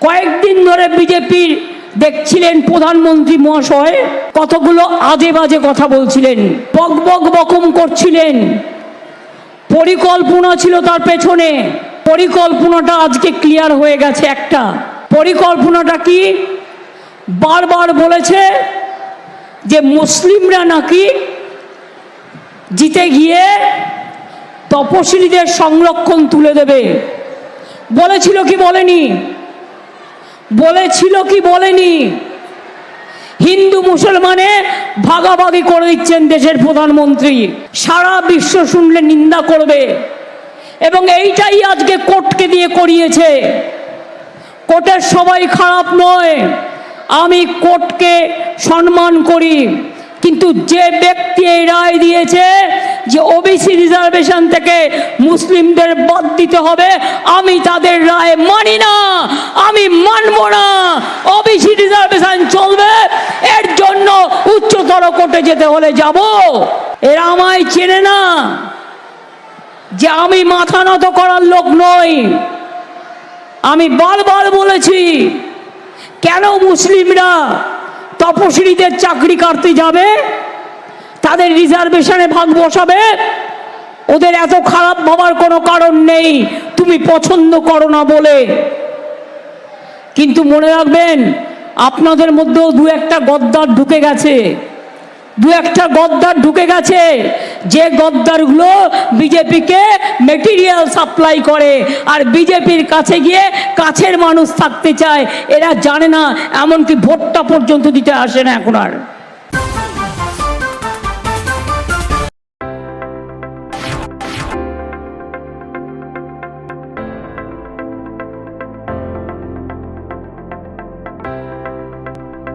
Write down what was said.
কয়েকদিন ধরে বিজেপির দেখছিলেন প্রধানমন্ত্রী মহাশয়, কতগুলো আজে বাজে কথা বলছিলেন, বক বক বকম করছিলেন। পরিকল্পনা ছিল তার পেছনে। পরিকল্পনাটা আজকে ক্লিয়ার হয়ে গেছে একটা। পরিকল্পনাটা কি? বারবার বলেছে যে মুসলিমরা নাকি জিতে গিয়ে তপশিলীদের সংরক্ষণ তুলে দেবে। বলেছিল কি বলেনি? বলেছিল কি বলেনি? হিন্দু মুসলমানে ভাগাভাগি করে দিচ্ছেন দেশের প্রধানমন্ত্রী। সারা বিশ্ব শুনলে নিন্দা করবে। এবং এইটাই আজকে কোর্টকে দিয়ে করিয়েছে। কোর্টের সবাই খারাপ নয়। আমি কোর্টকে সম্মান করি। কিন্তু যে ব্যক্তি এই রায় দিয়েছে যে ওবিসি রিজার্ভেশন থেকে মুসলিমদের বাদ দিতে হবে, আমি তাদের রায় মানি না। মানব না। রিজার্ভেশন চলবে। এর জন্য উচ্চতর কোর্টে যেতে হলে যাব। এরা আমায় চেনে না যে আমি মাথা নত করার লোক নই। আমি বারবার বলেছি, কেন মুসলিমরা তপশিলীদের চাকরি কাটতে যাবে? তাদের রিজার্ভেশনে ভাগ বসাবে? ওদের এত খারাপ ভাবার কোনো কারণ নেই। তুমি পছন্দ করো না বলে। কিন্তু মনে রাখবেন, আপনাদের মধ্যেও দু একটা গদ্দার ঢুকে গেছে। দু একটা গদ্দার ঢুকে গেছে, যে গদ্দারগুলো বিজেপিকে মেটেরিয়াল সাপ্লাই করে আর বিজেপির কাছে গিয়ে কাছের মানুষ থাকতে চায়, এরা জানে না, এমনকি ভোটটা পর্যন্ত দিতে আসে না এখন আর।